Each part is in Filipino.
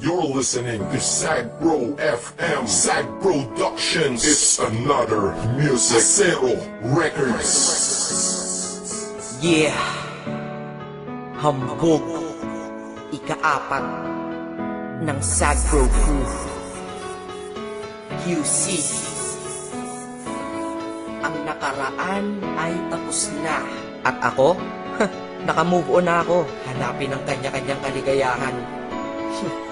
You're listening to Sag Bro FM, Sag Productions. It's another music zero records. Yeah! Hambog! Ikaapat ng Sagro Crew. QC. Ang nakaraan ay tapos na. At ako? Nakamove on na ako. Hanapin ang kanya-kanyang kaligayahan.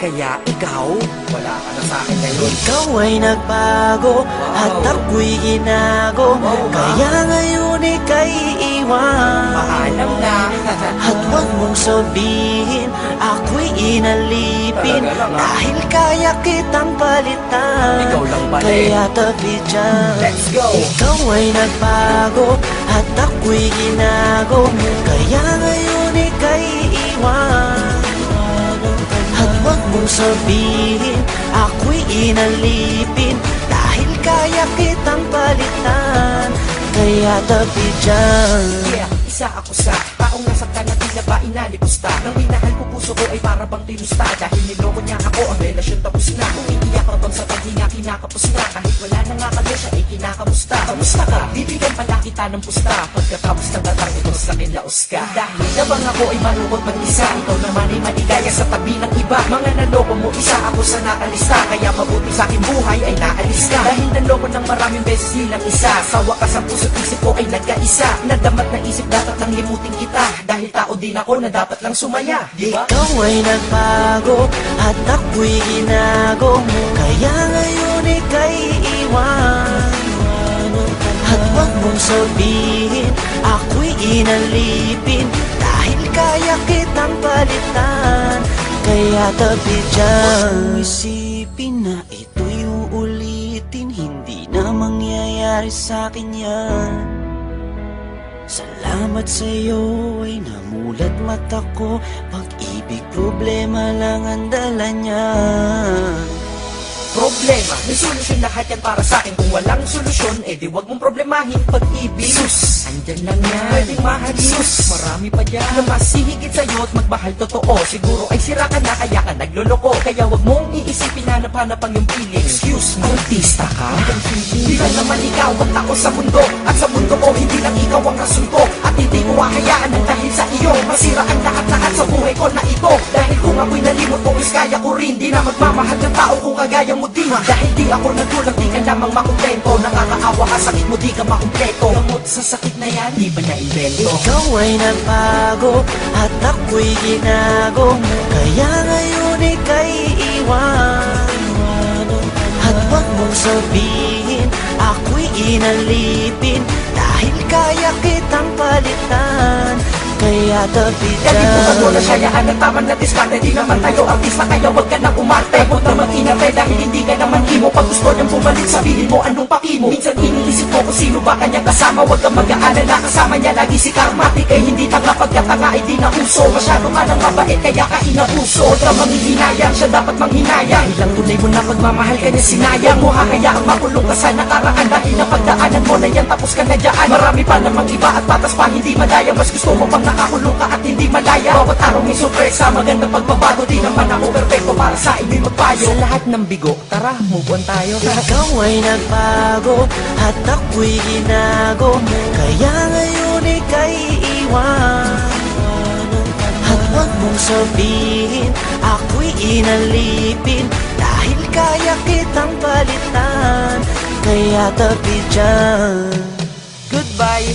Kaya ikaw, wala ka na sa akin ngayon. Ikaw ay nagbago at ako'y ginago Kaya ngayon ika'y iwan Paalam na. At huwag mong sabihin ako'y inalipin Dahil kaya kitang palitan Ikaw lang pala eh. Kaya tabi dyan Let's go! Ikaw ay nagbago at ako'y ginago Kaya sabihin ako'y inalipin. Dahil kaya kitang palitan Kaya tabi dyan. Yeah, isa ako sa taong nasaktan na tila ba inalipusta? Nang minahal ko puso ko ay para bang tinusta. Dahil niloko niya ako, ang relasyon tapos na. Kung iiyak ka bang sa paghinga, kinakapos na. Kahit wala na nga kanya siya, ay kinakamusta Kamusta ka? Bibigyan pala kita ng pusta. Pagkatapos ng datang ito sa akin laos ka? Dahil nabang ako ay malungkot mag-isa. Ikaw naman ay maligaya sa tabi ng iba. Mga naloko mo, isa ako sa nakalista. Kaya mabuti sa aking buhay ay naalis ka. Dahil naloko ng maraming beses nilang isa. Sa wakas ang puso't isip ko ay nagkaisa. Nadamat na isip dapat lang limutin kita. Dahil tao din ako na dapat lang sumaya. Di ba? Ikaw ay nagbago at ako'y ginago. Kaya ngayon ika'y iwan huwag mong sabihin ako'y inalipin. Dahil kaya kitang palitan Kaya tabi dyan. Huwag isipin na ito'y uulitin Hindi na mangyayari sa akin yan. Salamat sa iyo ay namulat mata ko. Pag-ibig problema lang ang dala niya Problema, may solusyon lahat yan para sa akin. Kung walang solusyon, eh di wag mong problemahin Pag-ibig, sus, andyan lang yan. Pwedeng mahalin, sus, marami pa dyan. Na mas hihigit sa'yo at magmahal totoo. Siguro ay sira ka na kaya ka nagloloko. Kaya wag mong iisipin hanap-hanap ang iyong feeling Excuse me, artista ka? Di ba naman ikaw ang tao sa mundo? At sa mundo ko, hindi lang ikaw ang rason ko At hindi ko hahayaan ang dahil sa iyo Masira ang lahat-lahat sa buhay ko na ito. Dahil ako'y nalimot is kaya ko rin Di na magmamahal ng tao kung kagaya mo din Dahil di ako nagkulang, di ka lamang makontento Nakakaawa ka, sakit mo, di ka makumpleto Gamot sa sakit na yan, di ba na-invento? Ikaw ay nagbago at ako'y ginago. Kaya ngayon ika'y iwan At huwag mong sabihin ako'y inalipin. Dahil kaya palitan Kaya tabi Dahil kung dyan ako na sayaan ng tama na diskarte Di naman tayo artista kaya wag ka nang umarte. Huwag naman inate dahil hindi ka naman imo Pag gusto niyang bumalik sabihin mo anong paki mo Minsan iniisip ko kung sino ba kanya kasama. Huwag kang mag-aalala kasama niya lagi si Karmatic Ay hindi tanga pagkatanga ay di na uso Masyado ka nang mabait kaya ka inabuso Huwag kang manghihinayang siya dapat manghinayang. Ilang tunay mo na pagmamahal ka niya sinayang. Mo hahayaang makulong ka sa nakaraan Dahil napagdaanan mo na yan tapos ka na dyan. Marami pa namang iba at patas pa hindi madaya. Mas gusto mo pang nakakulong ka at hindi malaya. Bawat araw may sorpresa magandang pagbabago. Di naman ako perfecto para sa inyo'y magpayo. Sa lahat ng bigo, tara move on tayo. Ikaw ay nagbago at ako'y ginago Kaya ngayon ika'y iwan At huwag mong sabihin ako'y inalipin Dahil kaya kitang palitan. Kaya tabi dyan. Goodbye